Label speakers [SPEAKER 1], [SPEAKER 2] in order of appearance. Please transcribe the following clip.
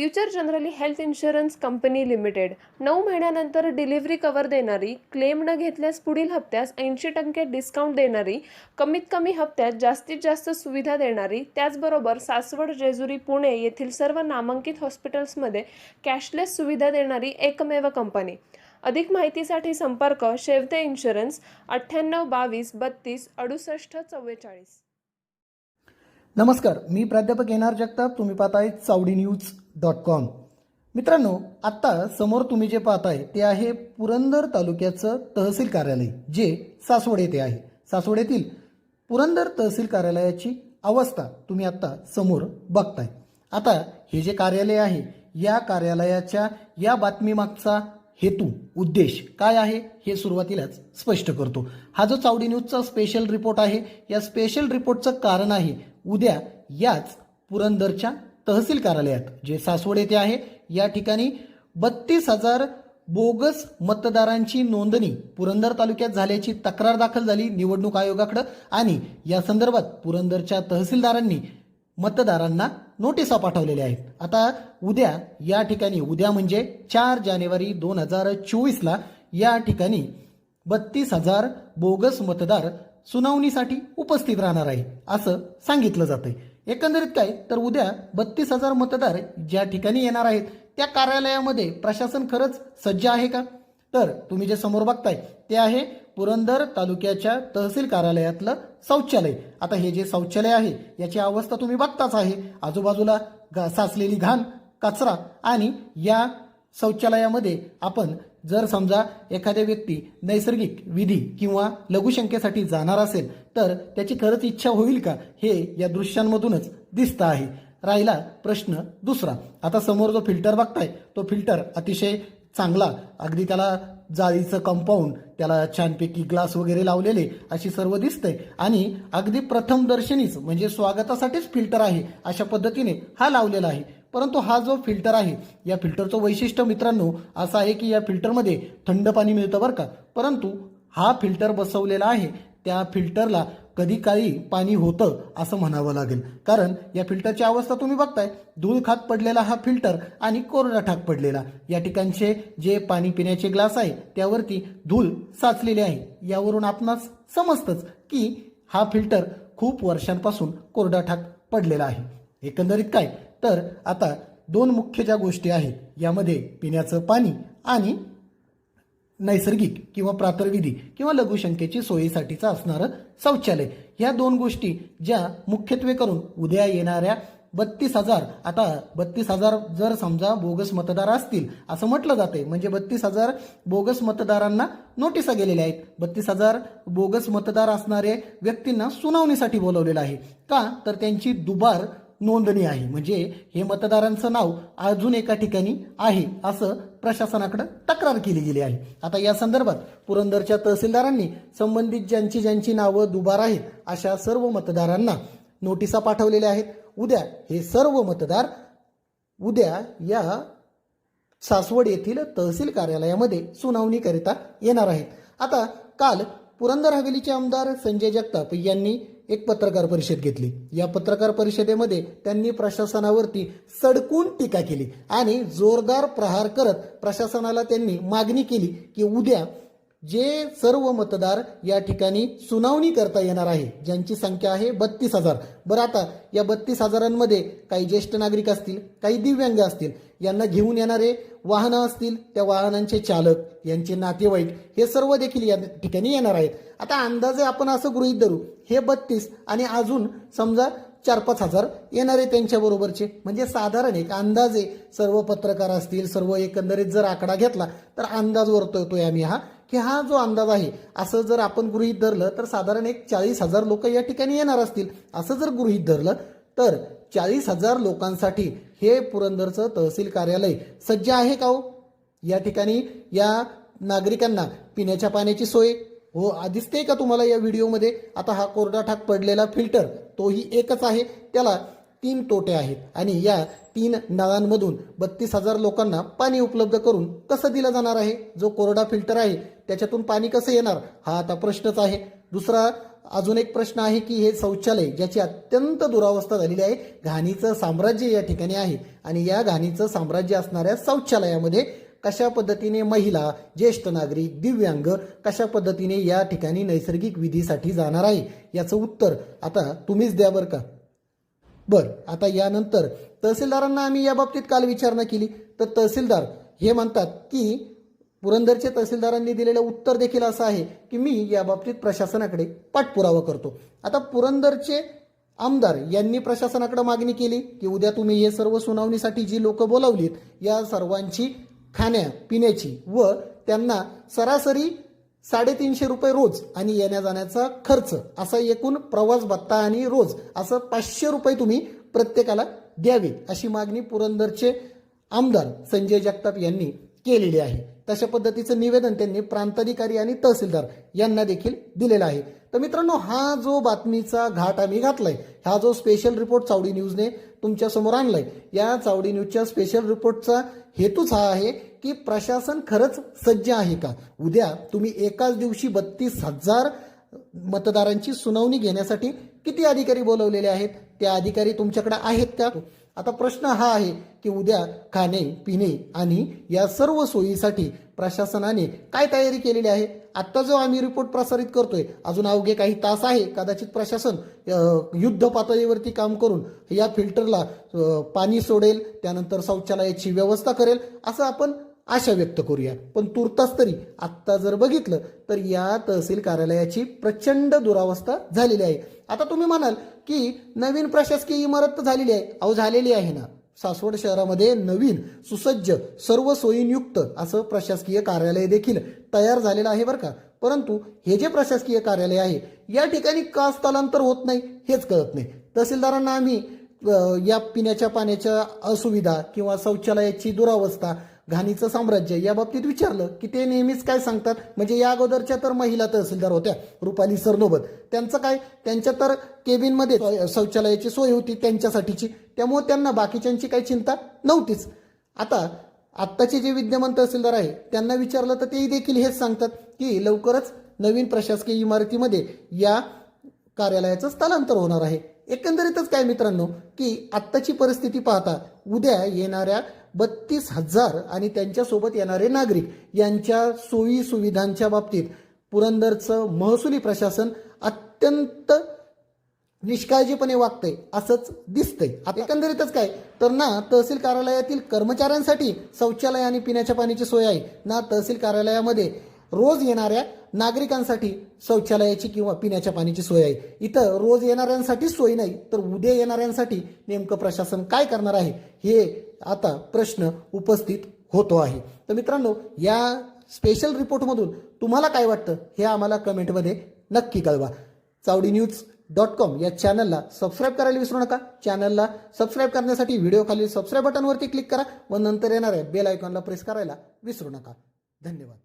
[SPEAKER 1] Future Generali health insurance company limited. नऊ महिन्यानंतर delivery cover देणारी क्लेम न घेतल्यास पुढील हप्त्यास ऐंशी टक्के डिस्काउंट देणारी कमीत कमी हप्त्यात जास्तीत जास्त सुविधा देणारी त्याचबरोबर सासवड जेजुरी पुणे येथील सर्व नामांकित हॉस्पिटल्समध्ये कॅशलेस सुविधा देणारी एकमेव कंपनी. अधिक माहितीसाठी संपर्क शेवते इन्शुरन्स अठ्ठ्याण्णव बावीस बत्तीस अडुसष्ट चव्वेचाळीस.
[SPEAKER 2] नमस्कार मी प्राध्यापक एन आर जगताप. तुम्ही पाहताय चावडी न्यूज. Dot com. मित्रांनो आत्ता समोर तुम्ही जे पाहताय ते आहे पुरंदर तालुक्याचं तहसील कार्यालय जे सासवड येथे आहे. सासवड येथील पुरंदर तहसील कार्यालयाची अवस्था तुम्ही आत्ता समोर बघताय. आता हे जे कार्यालय आहे या कार्यालयाच्या या बातमीमागचा हेतू उद्देश काय आहे हे सुरुवातीलाच स्पष्ट करतो. हा जो चावडी न्यूजचा स्पेशल रिपोर्ट आहे या स्पेशल रिपोर्टचं कारण आहे उद्या याच पुरंदरच्या तहसील कार्यालयात जे सासवड येथे आहे या ठिकाणी बत्तीस हजार बोगस मतदारांची नोंदणी पुरंदर तालुक्यात झाल्याची तक्रार दाखल झाली निवडणूक आयोगाकडे आणि या संदर्भात पुरंदरच्या तहसीलदारांनी मतदारांना नोटिसा पाठवलेल्या आहेत. आता उद्या या ठिकाणी उद्या म्हणजे चार जानेवारी दोन हजार चोवीसला या ठिकाणी बत्तीस हजार बोगस मतदार सुनावणीसाठी उपस्थित राहणार आहे असं सांगितलं जातंय. एकंदरीत काय? तर उद्या बत्तीस हजार मतदार ज्या ठिकाणी येणार आहेत त्या कार्यालयामध्ये प्रशासन खरंच सज्ज आहे का? तर तुम्ही जे समोर बघताय ते आहे पुरंदर तालुक्याच्या तहसील कार्यालयातलं शौचालय. आता हे जे शौचालय आहे याची अवस्था तुम्ही बघताच आहे. आजूबाजूला घा साचलेली घाण कचरा आणि या शौचालयामध्ये आपण जर समजा एखाद्या व्यक्ती नैसर्गिक विधी किंवा लघुशंकेसाठी जाणार असेल तर त्याची खरंच इच्छा होईल का? हे या दृश्यांमधूनच दिसतं आहे. राहिला प्रश्न दुसरा. आता समोर जो फिल्टर बघताय तो फिल्टर अतिशय चांगला. अगदी त्याला जाळीचं कंपाऊंड त्याला छानपैकी ग्लास वगैरे लावलेले अशी सर्व दिसते आणि अगदी प्रथम दर्शनीच म्हणजे स्वागतासाठीच फिल्टर आहे अशा पद्धतीने हा लावलेला आहे. परंतु हा जो फिल्टर आहे या फिल्टरचं वैशिष्ट्य मित्रांनो असं आहे की या फिल्टरमध्ये थंड पाणी मिळतं बरं का? परंतु हा फिल्टर बसवलेला आहे त्या फिल्टरला कधी काळी पाणी होतं असं म्हणावं लागेल. कारण या फिल्टरची अवस्था तुम्ही बघताय. धूळ खात पडलेला हा फिल्टर आणि कोरडा ठाक पडलेला. या ठिकाणचे जे पाणी पिण्याचे ग्लास आहे त्यावरती धूळ साचलेली आहे. यावरून आपणास समजतंच की हा फिल्टर खूप वर्षांपासून कोरडा ठाक पडलेला आहे. एकंदरीत काय? तर आता दोन मुख्य ज्या गोष्टी आहेत यामध्ये पिण्याचं पाणी आणि नैसर्गिक किंवा प्रातर्विधी किंवा लघुशंकेची सोयीसाठीचं असणारं शौचालय. ह्या दोन गोष्टी ज्या मुख्यत्वे करून उद्या येणाऱ्या बत्तीस हजार आता बत्तीस हजार जर समजा बोगस मतदार असतील असं म्हटलं जाते म्हणजे बत्तीस हजार बोगस मतदारांना नोटिसा गेलेल्या आहेत. बत्तीस हजार बोगस मतदार असणारे व्यक्तींना सुनावणीसाठी बोलवलेलं आहे. का? तर त्यांची दुबार नोंदणी आहे. म्हणजे हे मतदारांचं नाव अजून एका ठिकाणी आहे असं प्रशासनाकडे तक्रार केली गेली आहे. आता या संदर्भात पुरंदरच्या तहसीलदारांनी संबंधित ज्यांची ज्यांची नावं दुबार आहेत अशा सर्व मतदारांना नोटिसा पाठवलेल्या आहेत. उद्या हे सर्व मतदार उद्या या सासवड येथील तहसील कार्यालयामध्ये सुनावणीकरिता येणार आहेत. आता काल पुरंदर हवेलीचे आमदार संजय जगताप यांनी एक पत्रकार परिषद घेतली. या पत्रकार परिषदेमध्ये त्यांनी प्रशासनावरती सडकून टीका केली आणि जोरदार प्रहार करत प्रशासनाला त्यांनी मागणी केली की उद्या जे सर्व मतदार या ठिकाणी सुनावणी करता येणार आहे ज्यांची संख्या आहे बत्तीस हजार. बरं आता या बत्तीस हजारांमध्ये काही ज्येष्ठ नागरिक असतील काही दिव्यांग असतील यांना घेऊन येणारे वाहनं असतील त्या वाहनांचे चालक यांचे नातेवाईक हे सर्व देखील या ठिकाणी येणार आहेत. आता अंदाजे आपण असं गृहीत धरू हे बत्तीस आणि अजून समजा चार पाच हजार येणारे त्यांच्याबरोबरचे म्हणजे साधारण एक अंदाजे सर्व पत्रकार असतील सर्व एकंदरीत जर आकडा घेतला तर अंदाज वर्तवतोय आम्ही हा. की हा जो अंदाज आहे असं जर आपण गृहीत धरलं तर साधारण एक चाळीस हजार लोक या ठिकाणी येणार असतील. असं जर गृहीत धरलं तर चाळीस हजार लोकांसाठी हे पुरंदरचं तहसील कार्यालय सज्ज आहे का हो? या ठिकाणी या नागरिकांना पिण्याच्या पाण्याची सोय हो दिसते का तुम्हाला या व्हिडिओमध्ये? आता हा कोरडा ठाक पडलेला फिल्टर तोही एकच आहे. त्याला तीन तोटे आहेत. आणि या तीन नळांमधून बत्तीस हजार लोकांना पाणी उपलब्ध करून कसं दिलं जाणार आहे? जो कोरडा फिल्टर आहे त्याच्यातून पाणी कसं येणार? हा आता प्रश्नच आहे. दुसरा अजून एक प्रश्न आहे की हे शौचालय ज्याची अत्यंत दुरावस्था झालेली आहे घाणीचं साम्राज्य या ठिकाणी आहे. आणि या घाणीचं साम्राज्य असणाऱ्या शौचालयामध्ये कशा पद्धतीने महिला ज्येष्ठ नागरिक दिव्यांग कशा पद्धतीने या ठिकाणी नैसर्गिक विधीसाठी जाणार आहे? याचं उत्तर आता तुम्हीच द्या बरं का. बर आता यानंतर तहसीलदारांना आम्ही या बाबतीत काल विचारणा केली. तर तहसीलदार हे म्हणतात की पुरंदरच्या तहसीलदारांनी दिलेलं उत्तर देखील असं आहे की मी या बाबतीत प्रशासनाकडे पाठपुरावा करतो. आता पुरंदरचे आमदार यांनी प्रशासनाकडे मागणी केली की उद्या तुम्ही हे सर्व सुनावणीसाठी जी लोक बोलावलीत या सर्वांची खाण्या पिण्याची व त्यांना सरासरी साडेतीनशे रुपये रोज आणि येण्या जाण्याचा खर्च असा एकूण प्रवास भत्ता आणि रोज असं पाचशे रुपये तुम्ही प्रत्येकाला द्यावे अशी मागणी पुरंदरचे आमदार संजय जगताप यांनी केलेली आहे. तशा पद्धतीचं निवेदन त्यांनी प्रांताधिकारी आणि तहसीलदार यांना देखील दिलेलं आहे. तर मित्रांनो हा जो बातमीचा घाट आम्ही घातलाय हा जो स्पेशल रिपोर्ट चावडी न्यूजने तुमच्यासमोर आणलाय या चावडी न्यूजच्या स्पेशल रिपोर्टचा हेतूच हा आहे की प्रशासन खरंच सज्ज आहे का? उद्या तुम्ही एकाच दिवशी बत्तीस हजार मतदारांची सुनावणी घेण्यासाठी किती अधिकारी बोलवलेले आहेत? त्या अधिकारी तुमच्याकडे आहेत का? आता प्रश्न हा आहे की उद्या खाणे पिणे आणि या सर्व सोयीसाठी प्रशासनाने काय तयारी केलेली आहे? आत्ता जो आम्ही रिपोर्ट प्रसारित करतोय अजून अवघे काही तास आहे. कदाचित प्रशासन युद्ध पातळीवरती काम करून या फिल्टरला पाणी सोडेल त्यानंतर शौचालयाची व्यवस्था करेल असं आपण आशा व्यक्त करूया. पण तुर्तास तरी आत्ता जर बघितलं तर या तहसील कार्यालयाची प्रचंड दुरावस्था झालेली आहे. आता तुम्ही म्हणाल की नवीन प्रशासकीय इमारत तर झालेली आहे. अहो झालेली आहे ना. सासवड शहरामध्ये नवीन सुसज्ज सर्व सोयींयुक्त असं प्रशासकीय कार्यालय देखील तयार झालेलं आहे बरं का. परंतु हे जे प्रशासकीय कार्यालय आहे या ठिकाणी का स्थलांतर होत नाही हेच कळत नाही. तहसीलदारांना आम्ही या पिण्याच्या पाण्याच्या असुविधा किंवा शौचालयाची दुरावस्था घाणीचं साम्राज्य या बाबतीत विचारलं की ते नेहमीच काय सांगतात? म्हणजे या अगोदरच्या तर महिला तहसीलदार होत्या रुपाली सरनोबत. त्यांचं काय? त्यांच्या तर केबिनमध्ये शौचालयाची सोय होती त्यांच्यासाठीची. त्यामुळे त्यांना बाकीच्यांची काही चिंता नव्हतीच. आता आत्ताचे जे विद्यमान तहसीलदार आहे त्यांना विचारलं तर तेही देखील हेच सांगतात की लवकरच नवीन प्रशासकीय इमारतीमध्ये या कार्यालयाचं स्थलांतर होणार आहे. एकंदरीतच काय मित्रांनो की आत्ताची परिस्थिती पाहता उद्या येणाऱ्या बत्तीस हजार आणि त्यांच्यासोबत येणारे नागरिक यांच्या सोयी सुविधांच्या बाबतीत पुरंदरचं महसुली प्रशासन अत्यंत निष्काळजीपणे वागतंय असंच दिसतंय. आता एकंदरीतच काय तर ना तहसील कार्यालयातील कर्मचाऱ्यांसाठी शौचालय आणि पिण्याच्या पाण्याची सोय आहे. ना तहसील कार्यालयामध्ये रोज येणाऱ्या नागरिकांसाठी शौचालयाची किंवा पिण्याच्या पाण्याची सोय आहे. इथं रोज येणाऱ्यांसाठी सोय नाही तर उद्या येणाऱ्यांसाठी नेमकं प्रशासन काय करणार आहे हे आता प्रश्न उपस्थित होतो आहे. तर मित्रांनो या स्पेशल रिपोर्टमधून तुम्हाला काय वाटतं हे आम्हाला कमेंटमध्ये नक्की कळवा. चावडी न्यूज डॉट कॉम या चॅनलला सबस्क्राईब करायला विसरू नका. चॅनलला सबस्क्राईब करण्यासाठी व्हिडिओ खाली सबस्क्राईब बटनवरती क्लिक करा व नंतर येणाऱ्या बेल आयकॉनला प्रेस करायला विसरू नका. धन्यवाद.